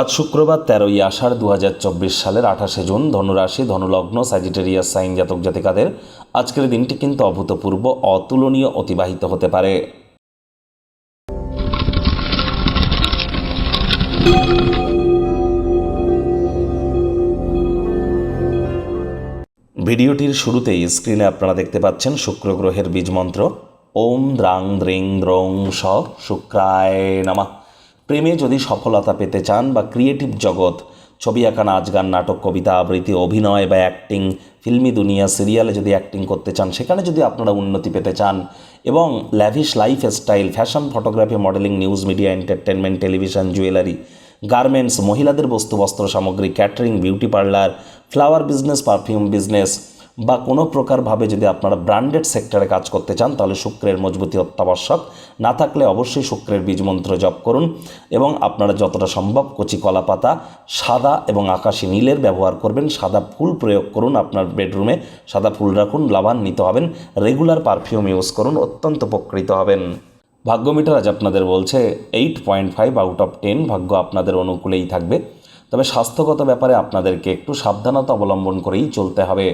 আজ শুক্রবার তেরোই আষাঢ় দু হাজার চব্বিশ সালের আঠাশে জুন ধনুরাশি ধনুলগ্ন স্যাজিটেরিয়াস সাইন জাতক জাতিকাদের আজকের দিনটি কিন্তু অভূতপূর্ব, অতুলনীয়, অতিবাহিত হতে পারে। ভিডিওটির শুরুতেই স্ক্রিনে আপনারা দেখতে পাচ্ছেন শুক্র গ্রহের বীজ মন্ত্র ওম দ্রাং দ্রিং দ্রং স শুক্রায় নামা। প্রেমে যদি সফলতা পেতে চান বা ক্রিয়েটিভ জগৎ, ছবি আঁকা, নাচ গান, নাটক, কবিতা, আবৃত্তি, অভিনয় বা অ্যাক্টিং ফিল্মি দুনিয়া সিরিয়ালে যদি অ্যাক্টিং করতে চান, সেখানে যদি আপনারা উন্নতি পেতে চান এবং lavish life style fashion photography modelling news media entertainment television jewellery garments মহিলাদের বস্তু, বস্ত্র সামগ্রী catering beauty parlour flower business perfume business বা কোনো প্রকারভাবে যদি আপনারা ব্র্যান্ডেড সেক্টরে কাজ করতে চান, তাহলে শুক্রের মজবুতি অত্যাবশ্যক। না থাকলে অবশ্যই শুক্রের বীজ মন্ত্র জপ করুন এবং আপনারা যতটা সম্ভব কচি কলা পাতা, সাদা এবং আকাশি নীলের ব্যবহার করবেন। সাদা ফুল প্রয়োগ করুন আপনার বেডরুমে সাদা ফুল রাখুন, লাভান্বিত হবেন। রেগুলার পারফিউম ইউজ করুন, অত্যন্ত উপকৃত হবেন। ভাগ্য মিটার আজ আপনাদের বলছে eight point five out of ten ভাগ্য আপনাদের অনুকূলেই থাকবে। তবে স্বাস্থ্যগত ব্যাপারে আপনাদেরকে একটু সাবধানতা অবলম্বন করেই চলতে হবে।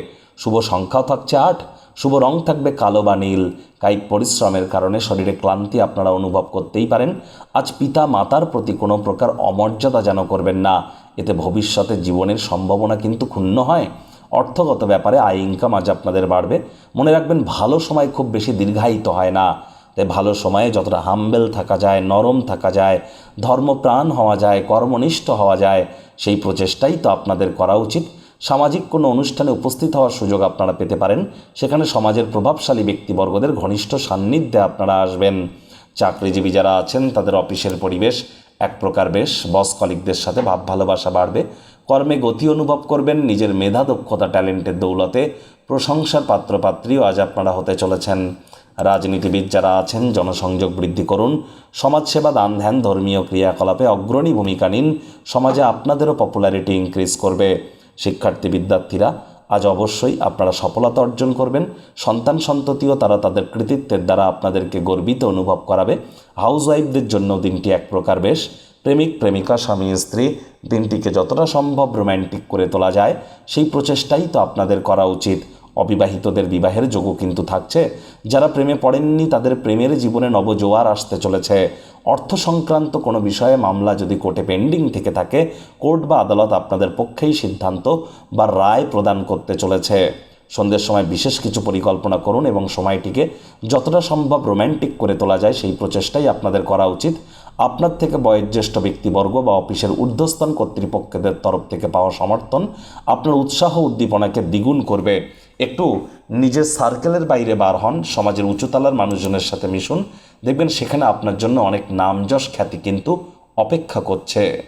শুভ সংখ্যাও থাকছে আট, শুভ রং থাকবে কালো বা নীল। কায়িক পরিশ্রমের কারণে শরীরে ক্লান্তি আপনারা অনুভব করতেই পারেন। আজ পিতা মাতার প্রতি কোনো প্রকার অমর্যাদা যেন করবেন না। এতে ভবিষ্যতে জীবনের সম্ভাবনা কিন্তু ক্ষুণ্ণ হয়। অর্থগত ব্যাপারে আয় ইনকাম আজ আপনাদের বাড়বে। মনে রাখবেন, ভালো সময় খুব বেশি দীর্ঘায়িত হয় না। তাই ভালো সময়ে যতটা হাম্বেল থাকা যায়, নরম থাকা যায়, ধর্মপ্রাণ হওয়া যায়, কর্মনিষ্ঠ হওয়া যায়, সেই প্রচেষ্টাই তো আপনাদের করা উচিত। সামাজিক কোনো অনুষ্ঠানে উপস্থিত হওয়ার সুযোগ আপনারা পেতে পারেন। সেখানে সমাজের প্রভাবশালী ব্যক্তিবর্গদের ঘনিষ্ঠ সান্নিধ্যে আপনারা আসবেন। চাকরিজীবী যারা আছেন, তাদের অফিসের পরিবেশ এক প্রকার বেশ। বস কলিকদের সাথে ভাব ভালোবাসা বাড়বে। কর্মে গতি অনুভব করবেন। নিজের মেধা, দক্ষতা, ট্যালেন্টের দৌলতে প্রশংসার পাত্রপাত্রীও আজ আপনারা হতে চলেছেন। রাজনীতিবিদ যারা আছেন, জনসংযোগ বৃদ্ধি করুন। সমাজসেবা, দান ধ্যান, ধর্মীয় ক্রিয়াকলাপে অগ্রণী ভূমিকা নিন। সমাজে আপনাদেরও পপুলারিটি ইনক্রিজ করবে। শিক্ষার্থী বিদ্যার্থীরা আজ অবশ্যই আপনারা সফলতা অর্জন করবেন। সন্তান সন্ততিও তারা তাদের কৃতিত্বের দ্বারা আপনাদেরকে গর্বিত অনুভব করাবে। হাউসওয়াইফদের জন্য দিনটি এক প্রকার বেশ। প্রেমিক, প্রেমিকা, স্বামী, স্ত্রী, দিনটিকে যতটা সম্ভব রোম্যান্টিক করে তোলা যায়, সেই প্রচেষ্টাই তো আপনাদের করা উচিত। অবিবাহিতদের বিবাহের যোগও কিন্তু থাকছে। যারা প্রেমে পড়েননি, তাদের প্রেমের জীবনে নবজোয়ার আসতে চলেছে। অর্থ সংক্রান্ত কোনো বিষয়ে মামলা যদি কোর্টে পেন্ডিং থেকে থাকে, কোর্ট বা আদালত আপনাদের পক্ষেই সিদ্ধান্ত বা রায় প্রদান করতে চলেছে। সন্ধ্যের সময় বিশেষ কিছু পরিকল্পনা করুন এবং সময়টিকে যতটা সম্ভব রোম্যান্টিক করে তোলা যায়, সেই প্রচেষ্টাই আপনাদের করা উচিত। আপনার থেকে বয়োজ্যেষ্ঠ ব্যক্তিবর্গ বা অফিসের ঊর্ধ্বস্থান কর্তৃপক্ষদের তরফ থেকে পাওয়া সমর্থন আপনার উৎসাহ উদ্দীপনাকে দ্বিগুণ করবে। একটু নিজের সার্কেলের বাইরে বার হন, সমাজের উঁচুতলার মানুষজনের সাথে মিশুন। দেখবেন সেখানে আপনার জন্য অনেক নামযশ খ্যাতি কিন্তু অপেক্ষা করছে।